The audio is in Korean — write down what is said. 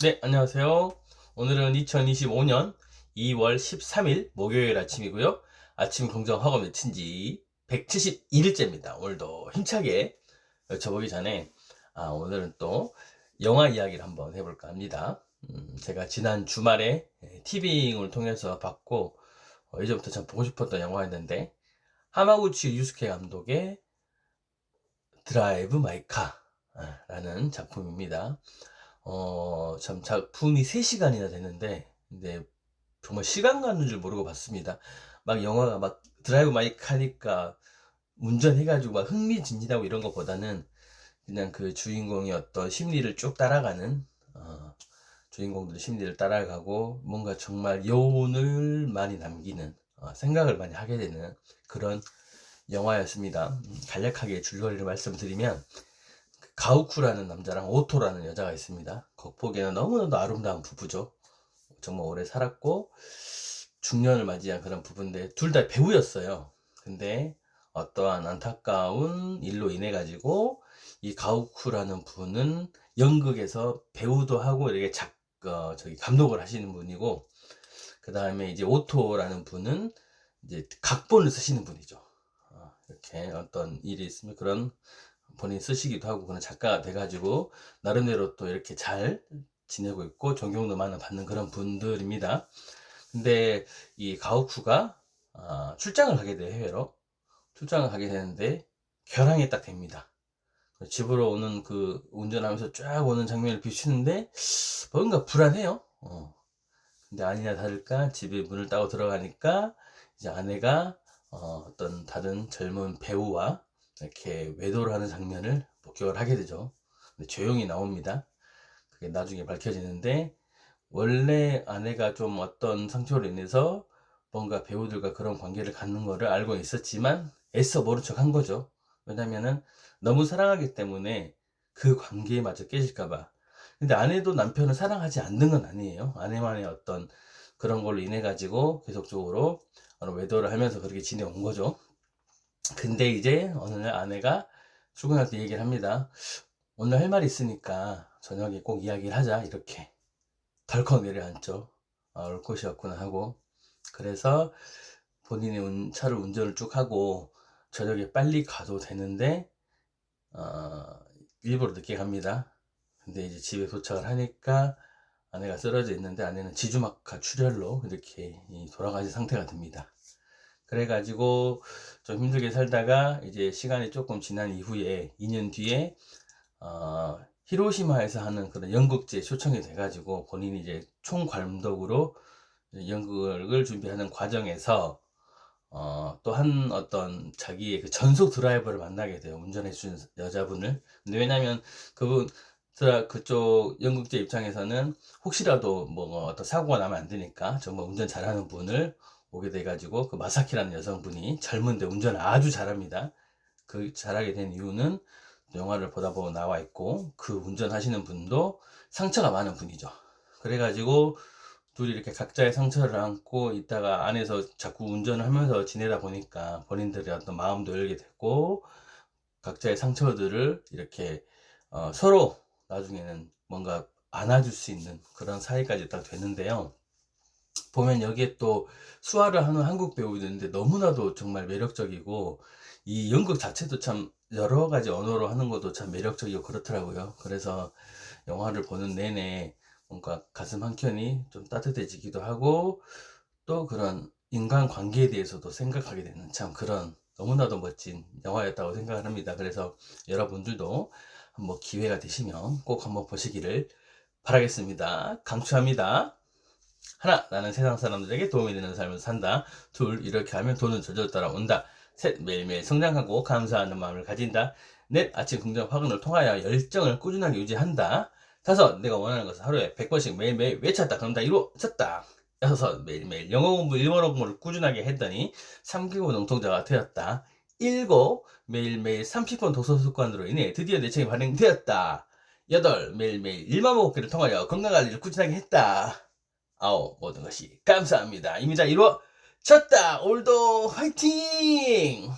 네, 안녕하세요. 오늘은 2025년 2월 13일 목요일 아침이고요. 아침 공정 학원 외친 지 171일째입니다. 오늘도 힘차게 외쳐보기 전에 아, 오늘은 또 영화 이야기를 한번 해볼까 합니다. 음, 제가 지난 주말에 티빙을 통해서 봤고 어, 예전부터 참 보고 싶었던 영화였는데 하마구치 유스케 감독의 드라이브 마이 카라는 작품입니다. 어, 참 작품이 3시간이나 되는데, 근데 정말 시간 가는 줄 모르고 봤습니다. 막 영화가 막 드라이브 마이 카니까 운전해가지고 막 흥미진진하고 이런 것보다는 그냥 그 주인공의 어떤 심리를 쭉 따라가는, 어, 주인공들의 심리를 따라가고 뭔가 정말 여운을 많이 남기는, 어, 생각을 많이 하게 되는 그런 영화였습니다. 음, 간략하게 줄거리를 말씀드리면, 가우쿠라는 남자랑 오토라는 여자가 있습니다. 겉보기에는 너무나도 아름다운 부부죠. 정말 오래 살았고 중년을 맞이한 그런 부부인데 둘 다 배우였어요. 근데 어떠한 안타까운 일로 인해 가지고 이 가우쿠라는 분은 연극에서 배우도 하고 이렇게 작 어, 저기 감독을 하시는 분이고 그 다음에 이제 오토라는 분은 이제 각본을 쓰시는 분이죠. 어, 이렇게 어떤 일이 있으면 그런 본인 쓰시기도 하고 그런 작가가 돼가지고 나름대로 또 이렇게 잘 지내고 있고 존경도 많이 받는 그런 분들입니다. 근데 이 가오쿠가 아, 출장을 가게 돼요 해외로 출장을 가게 되는데 결항이 딱 됩니다. 집으로 오는 그 운전하면서 쫙 오는 장면을 비추는데 뭔가 불안해요. 어. 근데 아니나 다를까 집에 문을 따고 들어가니까 이제 아내가 어, 어떤 다른 젊은 배우와 이렇게 외도를 하는 장면을 목격을 하게 되죠. 조용히 나옵니다. 그게 나중에 밝혀지는데 원래 아내가 좀 어떤 상처로 인해서 뭔가 배우들과 그런 관계를 갖는 거를 알고 있었지만 애써 모른 척 한 거죠. 왜냐면은 너무 사랑하기 때문에 그 관계에 맞춰 깨질까봐. 근데 아내도 남편을 사랑하지 않는 건 아니에요. 아내만의 어떤 그런 걸로 인해 가지고 계속적으로 외도를 하면서 그렇게 지내온 거죠. 근데 이제 어느 날 아내가 출근할 때 얘기를 합니다. 오늘 할 말이 있으니까 저녁에 꼭 이야기를 하자. 이렇게 덜컥 내려앉죠. 아, 올 곳이었구나 하고. 그래서 본인의 운, 차를 운전을 쭉 하고 저녁에 빨리 가도 되는데, 어, 일부러 늦게 갑니다. 근데 이제 집에 도착을 하니까 아내가 쓰러져 있는데 아내는 지주막하 출혈로 이렇게 돌아가신 상태가 됩니다. 그래가지고 좀 힘들게 살다가 이제 시간이 조금 지난 이후에 2년 뒤에 어, 히로시마에서 하는 그런 연극제 초청이 돼가지고 본인이 이제 총괄독으로 연극을 준비하는 과정에서 어, 또 한 어떤 자기의 그 전속 드라이버를 만나게 돼요. 운전해 준 여자분을. 근데 왜냐면 그분 드라 그쪽 연극제 입장에서는 혹시라도 뭐 어떤 사고가 나면 안 되니까 정말 운전 잘하는 분을 오게 돼가지고 그 마사키라는 여성분이 젊은데 운전을 아주 잘합니다. 그 잘하게 된 이유는 영화를 보다 보면 나와 있고 그 운전하시는 분도 상처가 많은 분이죠. 그래가지고 둘이 이렇게 각자의 상처를 안고 있다가 안에서 자꾸 운전을 하면서 지내다 보니까 본인들의 어떤 마음도 열게 됐고 각자의 상처들을 이렇게 어 서로 나중에는 뭔가 안아줄 수 있는 그런 사이까지 딱 됐는데요. 보면 여기에 또 수화를 하는 한국 배우들인데 너무나도 정말 매력적이고 이 연극 자체도 참 여러 가지 언어로 하는 것도 참 매력적이고 그렇더라고요. 그래서 영화를 보는 내내 뭔가 가슴 한켠이 좀 따뜻해지기도 하고 또 그런 인간 관계에 대해서도 생각하게 되는 참 그런 너무나도 멋진 영화였다고 생각을 합니다. 그래서 여러분들도 한번 기회가 되시면 꼭 한번 보시기를 바라겠습니다. 강추합니다. 하나, 나는 세상 사람들에게 도움이 되는 삶을 산다. 둘, 이렇게 하면 돈은 저절로 따라온다. 셋, 매일매일 성장하고 감사하는 마음을 가진다. 넷, 아침 긍정 화근을 통하여 열정을 꾸준하게 유지한다. 다섯, 내가 원하는 것을 하루에 100번씩 매일매일 외쳤다. 그럼 다 이루어졌다. 여섯, 매일매일 영어 공부, 일본어 공부를 꾸준하게 했더니 3개국 농통자가 되었다. 일곱, 매일매일 30분 독서 습관으로 인해 드디어 내 책이 발행되었다. 여덟, 매일매일 1만 먹기를 통하여 건강관리를 꾸준하게 했다. 아홉 모든 것이 감사합니다. 이미 다 이루어졌다. 올도 화이팅!